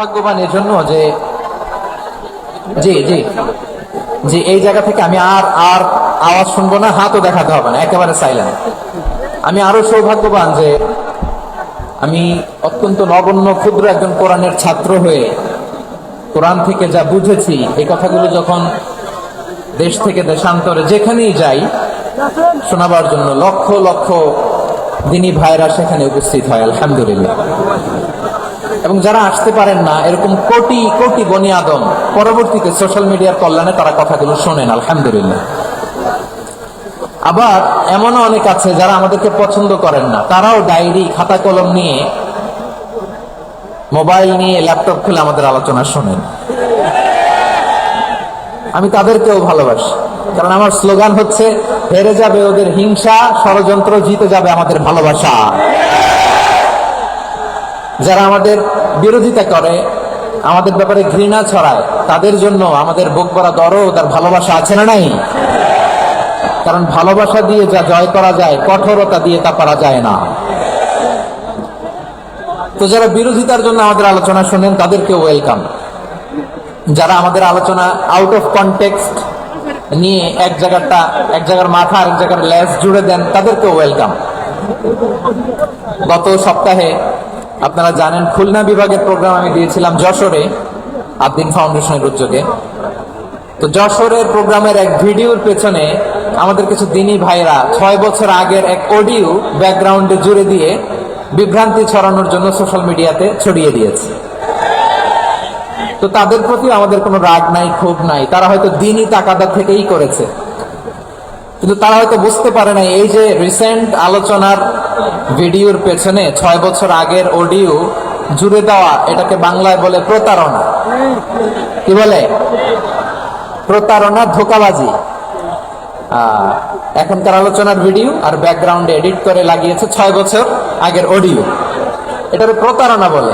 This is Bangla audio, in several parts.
ভাগ্যবান এজন্য যে, জি জি জি, এই জায়গা থেকে আমি আর আর আওয়াজ শুনব না, হাতও দেখাতে হবে না, একেবারে সাইলেন্ট আমি আরও সৌভাগ্যবান যে, আমি অত্যন্ত নগণ্য, ক্ষুদ্র একজন কোরআনের ছাত্র হয়ে কোরআন থেকে যা বুঝেছি, এই কথাগুলো যখন দেশ থেকে দেশান্তরে যেখানেই যাই, শোনাবার জন্য লক্ষ লক্ষ দিনী ভাইরা সেখানে উপস্থিত হয়, আলহামদুলিল্লাহ। এবং যারা আসতে পারেন না, এরকম কোটি কোটি বনি আদম পরবর্তীতে সোশ্যাল মিডিয়ার কল্যাণে তারা কথাগুলো শোনেন, আলহামদুলিল্লাহ। আবার এমনও অনেক আছে যারা আমাদেরকে পছন্দ করেন না। তারাও ডায়েরি, খাতা কলম নিয়ে মোবাইল নিয়ে ল্যাপটপ খুলে আমাদের আলোচনা শোনেন। আমি তাদেরকেও ভালোবাসি, কারণ আমার স্লোগান হচ্ছে, হেরে যাবে ওদের হিংসা, ষড়যন্ত্র জিতে যাবে আমাদের ভালোবাসা। যারা আমাদের বিরোধিতা করে, আমাদের ব্যাপারে ঘৃণা ছড়ায়, তাদের জন্য আমাদের বুক করা দরদ আর ভালোবাসা আছে না নাই? কারণ ভালোবাসা দিয়ে যা জয় করা যায়, কঠোরতা দিয়ে তা করা যায় না। তো যারা বিরোধিতার জন্য আমাদের আলোচনা শোনেন তাদেরকে ওয়েলকাম যারা আমাদের আলোচনা আউট অফ কনটেক্সট নিয়ে এক জায়গাটা, এক জায়গার মাথা এক জায়গার লেস জুড়ে দেন তাদেরকে ওয়েলকাম গত সপ্তাহে আপনারা জানেন, খুলনা বিভাগের প্রোগ্রাম আমি দিয়েছিলাম যশোরে আদিন ফাউন্ডেশনের উদ্যোগে। তো যশোরের প্রোগ্রামের এক ভিডিওর পেছনে আমাদের কিছু দিনী ভাইরা ছয় বছর আগের এক অডিও ব্যাকগ্রাউন্ডে জুড়ে দিয়ে বিভ্রান্তি ছড়ানোর জন্য সোশ্যাল মিডিয়াতে ছড়িয়ে দিয়েছে। তো তাদের প্রতি আমাদের কোনো রাগ নাই, ক্ষোভ নাই। তারা হয়তো দিনই তাকাদা থেকেই করেছে। কিন্তু তারা হয়তো বুঝতে পারে না এই যে রিসেন্ট আলোচনার ভিডিওর পেছনে ছয় বছর আগের অডিও জুড়ে দেওয়া এটাকে বাংলায় বলে প্রতারণা। কি বলে? প্রতারণা ধোকাবাজি। এখনকার আলোচনার ভিডিও আর ব্যাকগ্রাউন্ডে এডিট করে লাগিয়েছে ছয় বছর আগের অডিও এটাকে প্রতারণা বলে,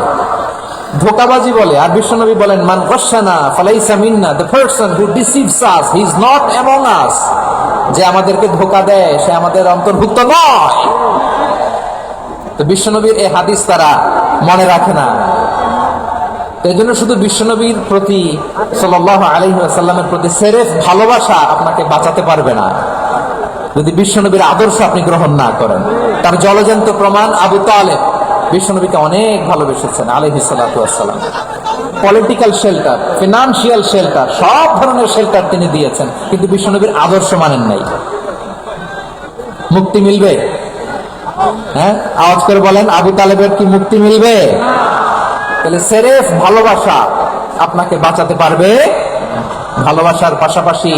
ধোকাবাজি বলে। আর বিশ্বনবী বলেন, মান গসানা, ফালাইসা মিন্না the person who deceives us he is not among us যে আমাদেরকে ধোকা দেয়, সে আমাদের অন্তর্ভুক্ত নয়। তো বিশ্বনবীর এই হাদিস তারা মনে রাখে না। এই জন্য শুধু বিশ্বনবীর প্রতি সাল্লাহ আলহিহাসাল্লামের প্রতি সেরেফ ভালোবাসা আপনাকে বাঁচাতে পারবে না। যদি বিশ্বনবীর আদর্শ আপনি গ্রহণ না করেন। তার জলজন্ত প্রমাণ আবু তালেব বিশ্বনবীকে অনেক ভালোবেসেছেন আলহি সাল্লাম পলিটিক্যাল শেল্টার ফিনান্সিয়াল শেল্টার সব ধরনের শেল্টার তিনি দিয়েছেন, কিন্তু বিশ্বনবীর আদর্শ মানেন নাই। মুক্তি মিলবে? হ্যাঁ? আওয়াজ করে বলেন, আবু তালেবের কি মুক্তি মিলবে? তাহলে সেরেফ ভালোবাসা আপনাকে বাঁচাতে পারবে? ভালোবাসার পাশাপাশি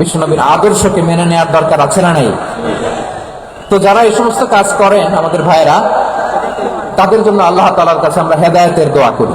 বিশ্বনবীর আদর্শকে মেনে নেওয়ার দরকার আছে না নেই? তো যারা এই সমস্ত কাজ করেন, আমাদের ভাইয়েরা, তাদের জন্য আল্লাহ তালার কাছে আমরা হেদায়তের দোয়া করি।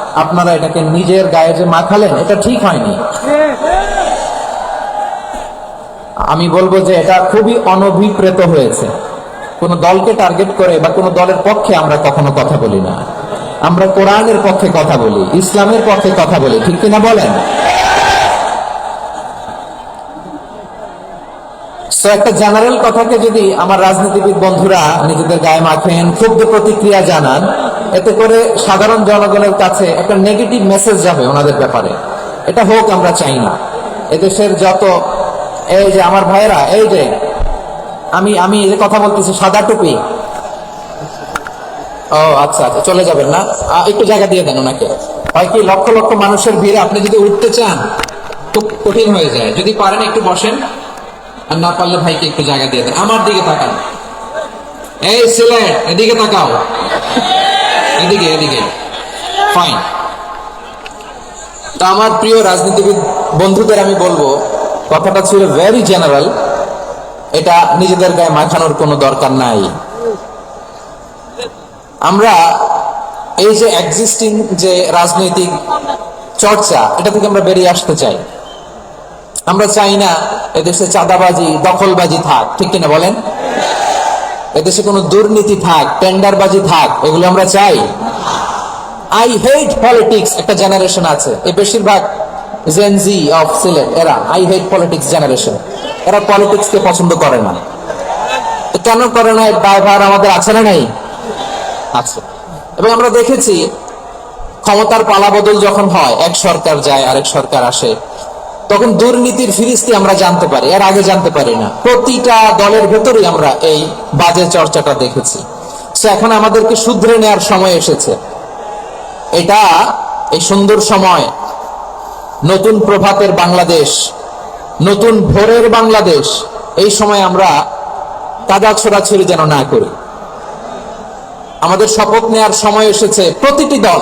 আপনারা এটাকে নিজের গায়ে যে মাখালেন, এটা ঠিক হয়নি। আমি বলব যে এটা খুবই অনভিপ্রেত হয়েছে। কোন দলকে টার্গেট করে বা কোন দলের পক্ষে আমরা কখনো কথা বলি না। আমরা কোরআনের পক্ষে কথা বলি, ইসলামের পক্ষে কথা বলি, ঠিক কিনা বলেন? একটা জেনারেল কথাকে যদি আমার রাজনীতিবিদ বন্ধুরা নিজেদের গায়ে মাখেন, ক্ষুব্ধ প্রতিক্রিয়া জানান এতে করে সাধারণ জনগণের কাছে একটা নেগেটিভ মেসেজ যাবে ওনাদের ব্যাপারে। এটা হোক, আমরা চাই না। এদেশের যত, এই যে আমার ভাইয়েরা, এই যে, আমি আমি যে কথা বলতেছি, সাদা টুপি। ও আচ্ছা আচ্ছা চলে যাবেন না? একটু জায়গা দিয়ে দেন ওনাকে। হয় কি, লক্ষ লক্ষ মানুষের ভিড়ে আপনি যদি উঠতে চান, খুব কঠিন হয়ে যায়। যদি পারেন একটু বসেন, আর না পারলে ভাইকে একটু জায়গা দিয়ে দেন। আমার দিকে তাকান। এই, সিলেট, এদিকে তাকাও। এদিকে এদিকে। ফাইন তা আমার প্রিয় রাজনীতিবিদ বন্ধুদের আমি বলব, কথাটা ছিল ভেরি জেনারেল এটা নিজেদের গায়ে মাখানোর কোনো দরকার নাই। আমরা এই যে এক্সিস্টিং যে রাজনৈতিক চর্চা, এটা থেকে আমরা বেরিয়ে আসতে চাই। আমরা চাই না এদেশে চাঁদাবাজি, দখলবাজি থাক, ঠিক কিনা বলেন? এদেশে কোনো দুর্নীতি থাক, টেন্ডারবাজি থাক, এগুলো আমরা চাই। আই হেট পলিটিক্স একটা জেনারেশন আছে। এই বেশিরভাগ জেনজি অফ সিলেট, এরা আই হেট পলিটিক্স জেনারেশন এরা পলিটিক্স কে পছন্দ করে না। কেন করে না? এর দায়ভার আমাদের আছে না নাই? আছে। এবং আমরা দেখেছি ক্ষমতার পালাবদল যখন হয়, এক সরকার যায়, আরেক সরকার আসে। তখন দুর্নীতির ফিরিস্তি আমরা জানতে পারি, এর আগে জানতে পারি না। প্রতিটা দলের ভেতরেই আমরা এই বাজে চর্চাটা দেখেছি। এখন আমাদেরকে শুধরে নেওয়ার সময় এসেছে। এটা এই সুন্দর সময়, নতুন প্রভাতের বাংলাদেশ, নতুন ভোরের বাংলাদেশ, এই সময় আমরা কাদা ছোড়াছড়ি যেন না করি। আমাদের শপথ নেওয়ার সময় এসেছে প্রতিটি দল।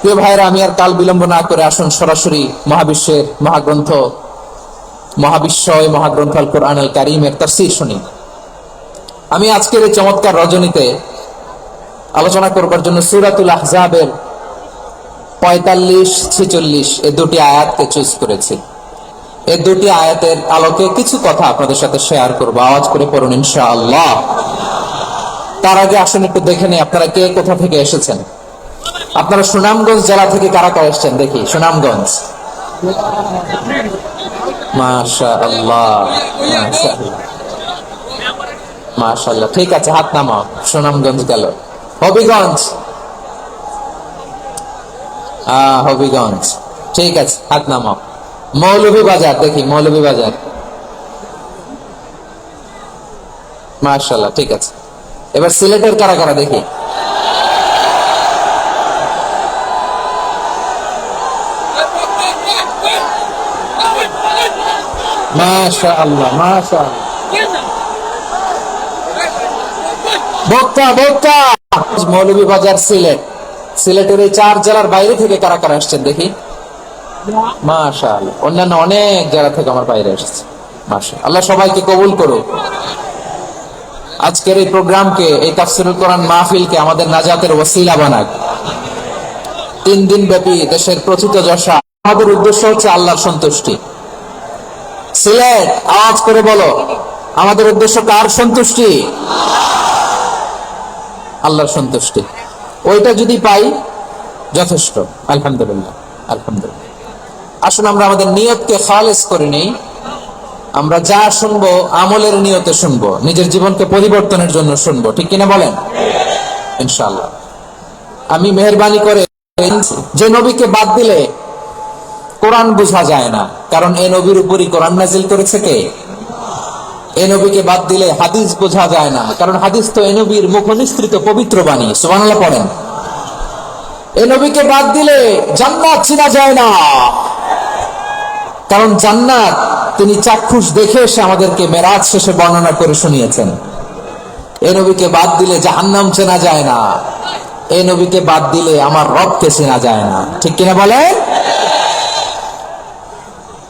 প্রিয় ভাইরা আমি আর কাল বিলম্ব না করে আসুন সরাসরি মহাবিশ্বের মহাগ্রন্থ, মহাবিশ্বয় মহাগ্রন্থ আল কোরআন আল কারিমের তাফসীর শুনি। আমি আজকের এই চমৎকার রজনীতে আলোচনা করবার জন্য সুরাতুল আহজাবের পঁয়তাল্লিশ ছেচল্লিশ এই দুটি আয়াতকে চুজ করেছি। এই দুটি আয়াতের আলোকে কিছু কথা আপনাদের সাথে শেয়ার করব। আওয়াজ করে পড়ুন ইনশাআল্লাহ। তার আগে আসুন একটু দেখে নেই, আপনারা কে কোথা থেকে এসেছেন? আপনারা সুনামগঞ্জ জেলা থেকে কারা কারা এসেছেন? দেখি, সুনামগঞ্জ। ঠিক আছে, হাত নামাও, সুনামগঞ্জ গেল। হবিগঞ্জ। হবিগঞ্জ, ঠিক আছে, হাত নামাও। মৌলভী বাজার দেখি মৌলভী বাজার মাশাল্লাহ ঠিক আছে। এবার সিলেটের কারা কারা দেখি? মাশা আল্লাহ মাশা বক্তা বক্তা মৌলভী বাজার সিলেট। সিলেটের এই চার জেলার বাইরে থেকে কারা কারা আসছেন দেখি? মাশা আল্লাহ অন্যান্য অনেক জেলা থেকে আমার বাইরে মাশা আল্লাহ সবাইকে কবুল করুক। আজকের এই প্রোগ্রামকে, এই তাফসিরুল কোরআন মাহফিলকে আমাদের নাজাতের ওসিলা বানাক। তিন দিন ব্যাপী দেশের প্রথিত যশা। আমাদের উদ্দেশ্য হচ্ছে আল্লাহর সন্তুষ্টি। সিলেট, আওয়াজ করে বলো। আমাদের উদ্দেশ্য কার সন্তুষ্টি? আল্লাহর সন্তুষ্টি। ওইটা যদি পাই, যথেষ্ট। আলহামদুলিল্লাহ আলহামদুলিল্লাহ। আসুন আমরা আমাদের নিয়তকে খালেস করে নেই। আমরা যা শুনব, আমলের নিয়তে শুনব, নিজের জীবনকে পরিবর্তনের জন্য শুনব। ঠিক কিনা বলেন? ইনশাআল্লাহ। আমি মেহরবানি করে যে নবীকে বাদ দিলে কোরআন বোঝা যায় না। কারণ এ নবীর উপরই কোরআন নাজিল করেছে কে? এ নবীকে বাদ দিলে হাদিস বোঝা যায় না। কারণ হাদিস তো এ নবীর মুখ নিঃসৃত পবিত্র বাণী। সুবহানাল্লাহ পড়েন। এ নবীকে বাদ দিলে জান্নাত চিনা যায় না। কারণ জান্নাত তিনি চাক্ষুষ দেখে এসে আমাদেরকে মেরাজ শেষে বর্ণনা করে শুনিয়েছেন। এ নবীকে বাদ দিলে জাহান্নাম চেনা যায় না। এ নবীকে বাদ দিলে আমার রবকে চেনা যায় না। ঠিক কিনা বলেন?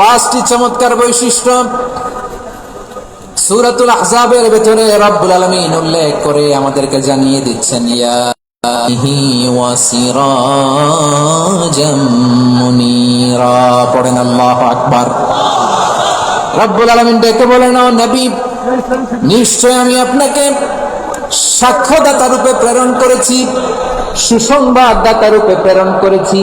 পাঁচটি চমৎকার বৈশিষ্ট্য। সুরাতুল আহজাবের ভেতরে রব্বুল আলমিন উল্লেখ করে আমাদেরকে জানিয়ে দিচ্ছেন, ইয়া পড়েন আল্লাহু আকবার। বলেন নিশ্চয় আমি আপনাকে সাক্ষ্যদাতা রূপে প্রেরণ করেছি সুসংবাদ দাতা রূপে প্রেরণ করেছি।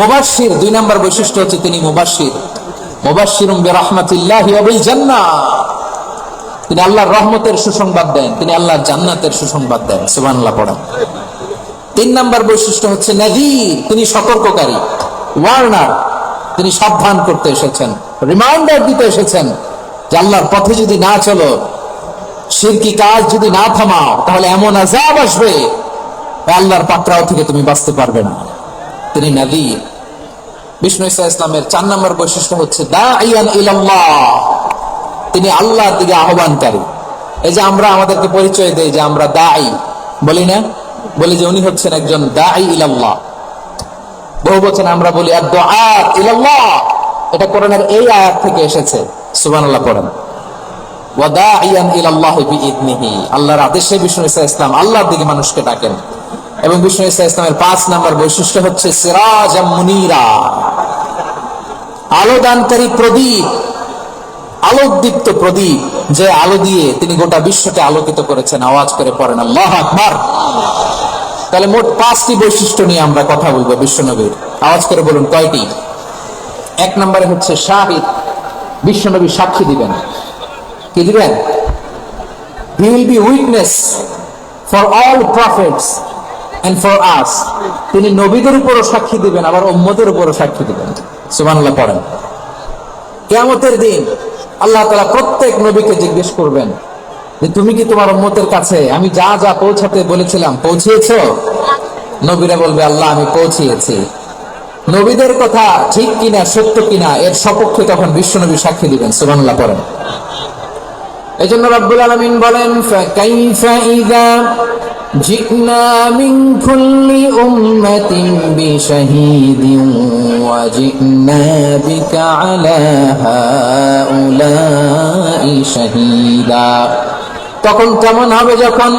মুবাশির দুই নম্বর বৈশিষ্ট্য হচ্ছে তিনি বিরহমাতিল্লাহি ওয়া বিল জান্নাহ তিনি আল্লাহর রহমতের সুসংবাদ দেন, তিনি আল্লাহর জান্নাতের সুসংবাদ দেন, সুবহানাল্লাহ পড়েন। তিন নম্বর বৈশিষ্ট্য হচ্ছে নাযীর তিনি সতর্ককারী, ওয়ার্নার, তিনি সাবধান করতে এসেছেন, রিমাইন্ডার দিতে এসেছেন যে আল্লাহর পথে যদি না চলো শিরকি কাজ যদি না থামাও, তাহলে এমন আজাব আসবে আল্লাহর পাকড়াও থেকে তুমি বাঁচতে পারবে না। তিনি নাদির বিষ্ণু ইসা ইসলামের চার নম্বর বৈশিষ্ট্য হচ্ছে দা ইয়ান ইলাল্লাহ। তিনি আল্লাহর দিকে আহ্বানকারী। এই যে আমরা আমাদেরকে পরিচয় দেই যে আমরা দাই বলি না? বলি যে উনি হচ্ছেন একজন দাই ইলাল্লাহ। বহু বচন আমরা বলি ইলাল্লাহ। এটা কোরআনের এই আয়াত থেকে এসেছে। সুবহানাল্লাহ, পড়েন। ওয়াদাইয়ান ইলাল্লাহ বিইذনিহি আল্লাহর আদেশে বিষ্ণু ইসা ইসলাম আল্লাহর দিকে মানুষকে ডাকেন। এবং বিষ্ণু ইসা ইসলামের পাঁচ নাম্বার বৈশিষ্ট্য হচ্ছে সিরাজ মুনিরা। আলো দানকারী প্রদীপ, আলোকদীপ্ত প্রদীপ, যে আলো দিয়ে তিনি গোটা বিশ্বকে আলোকিত করেছেন। আওয়াজ করে পড়েন, আল্লাহ আকবার! তাহলে মোট পাঁচটি বৈশিষ্ট্য নিয়ে আমরা কথা বলব বিশ্বনবীর। আওয়াজ করে বলুন, কয়টি? এক নম্বরে হচ্ছে শাহিদ, বিশ্বনবী সাক্ষী দিবেন। কি দিবেন? He will be witness for all prophets and for us তিনি নবীদের উপরও সাক্ষী দিবেন, আবার উম্মদের উপরও সাক্ষী দিবেন। সুবানুল্লাহ পড়েন। কিয়ামতের দিন আল্লাহ তালা প্রত্যেক নবীকে জিজ্ঞেস করবেন যে, তুমি কি তোমার ওম্মতের কাছে, আমি যা যা পৌঁছাতে বলেছিলাম, পৌঁছিয়েছ? নবীরা বলবে, আল্লাহ, আমি পৌঁছিয়েছি। নবীদের কথা ঠিক কিনা, সত্য কিনা, এর সপক্ষে তখন বিশ্বনবী সাক্ষী দিবেন। সুবানুল্লাহ পড়েন। এজন্য রব্বুল আলমিন বলেন جئنا من كل أمة بشهيد وجئنا بك على هؤلاء شهيدا তখন কেমন হবে যখন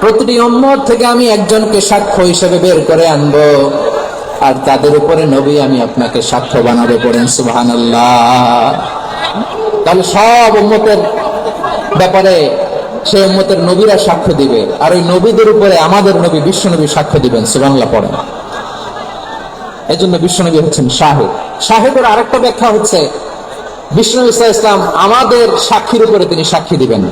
প্রতিটি উম্মত থেকে আমি একজনকে সাক্ষ্য হিসেবে বের করে আনবো আর তাদের উপরে নবী আমি আপনাকে সাক্ষ্য বানাবো পড়েন সুবহানাল্লাহ তাহলে সব উম্মতের ব্যাপারে সেই উম্মতের নবীরা সাক্ষ্য দিবে। আর ওই নবীদের উপরে আমাদের নবী, বিশ্ব নবী সাক্ষ্য দিবেন সুবাংলা পড়েন। এই জন্য বিশ্বনবী হচ্ছেন শাহেদ শাহেদের আরেকটা ব্যাখ্যা হচ্ছে বিষ্ণু ইসা ইসলাম আমাদের সাক্ষীর উপরে তিনি সাক্ষী দিবেন।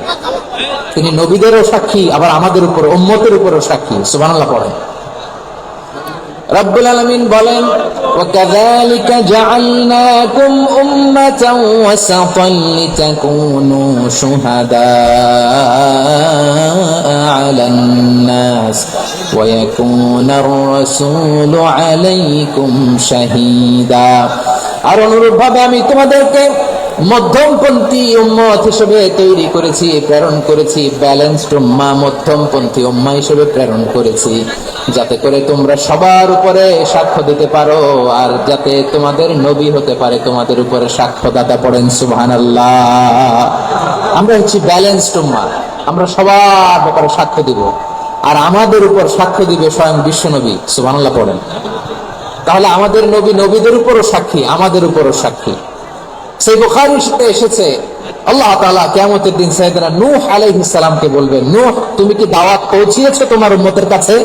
তিনি নবীদেরও সাক্ষী, আবার আমাদের উপর, উম্মতের উপরও সাক্ষী, সুবহানাল্লাহ পড়েন। রব্বুল আলামিন বলেন وكذلك جعلناكم أمة وسطا لتكونوا شهداء على الناس ويكون الرسول عليكم شهيدا আর অনুরূপভাবে আমি তোমাদেরকে মধ্যমপন্থী উম্মত হিসেবে তৈরি করেছি প্রেরণ করেছি ব্যালেন্সড উম্মা মধ্যমপন্থী উম্মা হিসেবে প্রেরণ করেছি যাতে করে তোমরা সবার উপরে সাক্ষ্য দিতে পারো, আর যাতে তোমাদের নবী হতে পারে, তোমাদের উপরে সাক্ষ্যদাতা পড়েন, সুবহানাল্লাহ। আমরা হচ্ছি ব্যালেন্সড উম্মা আমরা সবার ব্যাপারে সাক্ষ্য দিব। আর আমাদের উপর সাক্ষ্য দিবে স্বয়ং বিশ্বনবী সুবহানাল্লাহ পড়েন। তাহলে আমাদের নবী নবীদের উপরও সাক্ষী, আমাদের উপরও সাক্ষী। সেই বুখারিতে এসেছে। আল্লাহ তাআলা কিয়ামতের দিন সাইয়েদনা নূহ আলাইহিস সালামকে বলবেন, নূহ, তুমি কি দাওয়াত পৌঁছিয়েছো তোমার উম্মতের কাছে?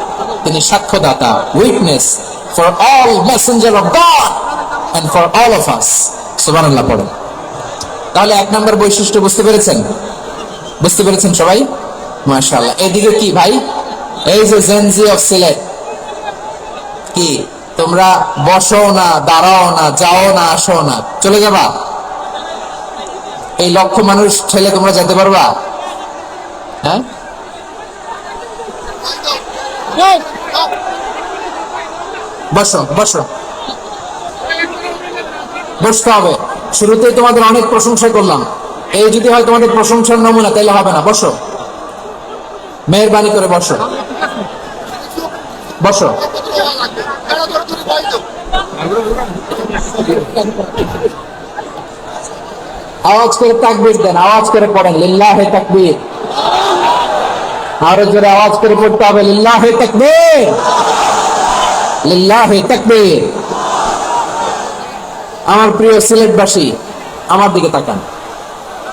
তিনি সাক্ষ্যদাতা witness for all messenger of God and for all of us সুবহানাল্লাহ, পড়েন। তাহলে এক নম্বর বৈশিষ্ট্য বুঝতে পেরেছেন? বুঝতে পেরেছেন সবাই? মাশাআল্লাহ। এদিকে কি ভাই? এই যে জেনজি অফ সিলেট কি? তোমরা বসো না, দাঁড়াও না, যাও না, আসো না। চলে যাবা? এই লক্ষ মানুষ ঠেলে তোমরা যেতে পারবা? হ্যাঁ? বসো বসো। বসতে হবে। শুরুতেই তোমাদের অনেক প্রশংসা করলাম। এই যদি হয় তোমাদের প্রশংসার নমুনা হবে না। বসো। মেহরবানি করে বসো। বসো। আওয়াজ করে তাকবীর দেন, আওয়াজ করে পড়েন। লিল্লাহে তাকবীর। আরও জোরে আওয়াজ করে পড়তে হবে, লিল্লাহে তাকবীর। লিল্লাহে তাকবীর। আমার প্রিয় সিলেটবাসী, আমার দিকে তাকান।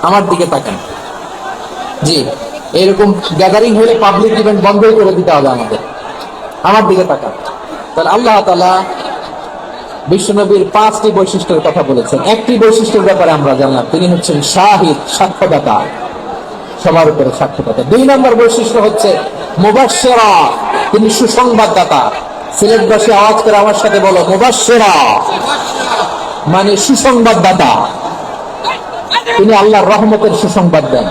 আমার দিকে তাকান। জি, এরকম গ্যাদারিং হলে পাবলিক ইভেন্ট বন্ধই করে দিতে হবে আমাদের। আমার দিকে তাকান। তাহলে আল্লাহ তাআলা বিশ্বনবীর পাঁচটি বৈশিষ্ট্যের কথা বলেছেন। একটি বৈশিষ্ট্যের ব্যাপারে আমরা জানলাম, তিনি হচ্ছেন শাহিদ, সাক্ষ্যদাতা। সবার উপরে সাক্ষ্যদাতা দুই নম্বর বৈশিষ্ট্য হচ্ছে মুবাশশিরা, তিনি সুসংবাদদাতা। সিলেটবাসী আওয়াজ করে আমার সাথে বলো, মুবাশশিরা মানে সুসংবাদদাতা। তিনি আল্লাহর রহমতের সুসংবাদ দেন।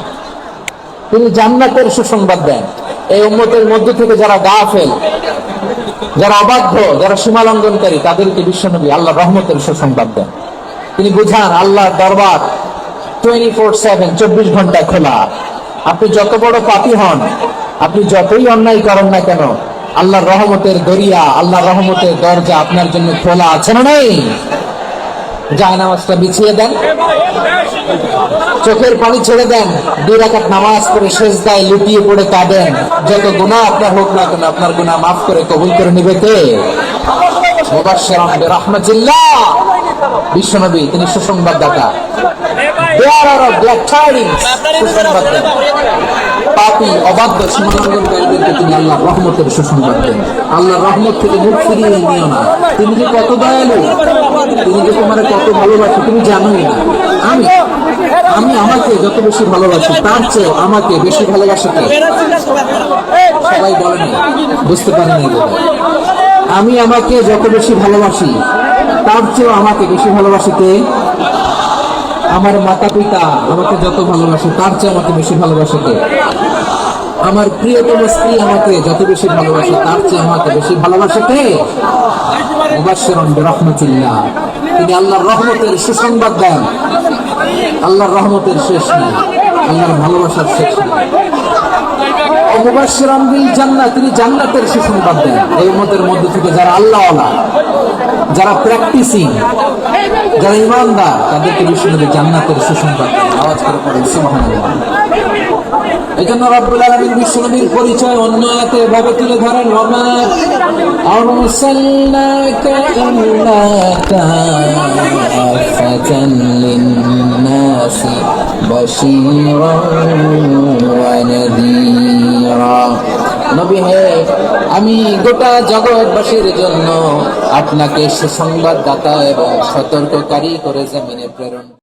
তিনি জান্নাতের সুসংবাদ দেন। এই উম্মতের মধ্যে থেকে যারা গাফেল, যারা অবাধ্য, যারা সীমালঙ্ঘনকারী, তাদেরকে বিশ্বনবী আল্লাহ রহমতের সুসংবাদ দেন। তিনি বুঝান, আল্লাহর দরবার টোয়েন্টি ফোর সেভেন চব্বিশ ঘণ্টা খোলা। আপনি যত বড় পাপী হন, আপনি যতই অন্যায় করেন না কেন, আল্লাহর রহমতের দরিয়া, আল্লাহর রহমতের দরজা আপনার জন্য খোলা আছে না নেই? জায় নামাজটা বিছিয়ে দেন। চোখের পানি ছেড়ে দেন। দুই রাকাত নামাজ করে শেষ দায় লুটিয়ে পড়ে কাঁদেন যত গুনাহ আপনার হোক না কেন, আপনার গুণা মাফ করে কবুল করে নিবে কে? মুবাশশিরান বিরাহমাতিল্লাহ। বিশ্বনবী, তিনি সুসংবাদদাতা। দেয়ার আর ব্ল্যাক টাইডিংস সুসংবাদ দেন। পাপী, অবাধ্য সীমালঙ্ঘনকারীদেরকে তিনি আল্লাহ রহমতের সুসংবাদ দেন। আল্লাহ রহমত থেকে মুখ ফিরিয়ে নিও না। তুমি যে কত দয়ালু, তুমি যে তোমার কত ভালোবাসো, তুমি জানোই না। আমি আমি আমাকে যত বেশি ভালোবাসি, তার চেয়ে আমাকে বেশি ভালোবাসে সবাই বলেনি বুঝতে পারেনি। আমি আমাকে যত বেশি ভালোবাসি, তার চেয়েও আমাকে বেশি ভালোবাসে কে? আমার মাতা পিতা আমাকে যত ভালোবাসে, তার চেয়ে আমাকে বেশি ভালোবাসে কে? আমার প্রিয়তম স্ত্রী আমাকে যত বেশি ভালোবাসে, তার চেয়ে আমাকে বেশি ভালোবাসে কে? মুবাশশিরান তিনি আল্লাহর রহমতের সুসংবাদ দেন। আল্লাহর রহমতের শেষ নেই। আল্লাহর ভালোবাসার শেষ নেই। ও মুবাশশিরান বিল জান্নাত, তিনি জান্নাতের সুসংবাদ দেন। এই উম্মতের মধ্যে থেকে যারা আল্লাহওয়ালা, যারা প্র্যাকটিসিং যারা ইমানদার, তাদেরকে বিশ্বনবী জান্নাতের সুসংবাদ আওয়াজ করে পড়েন সুবহানাল্লাহ। এই জন্য রব্বুল আলামিন বিশ্বনবীর পরিচয় অন্য আয়াতে এভাবে তুলে ধরেন, ওমা আরসালনাকা ইল্লা কাফাতান লিন-নাসি হে, আমি গোটা জগৎবাসীর জন্য আপনাকে সুসংবাদদাতা এবং সতর্ককারী করে জমিনে প্রেরণ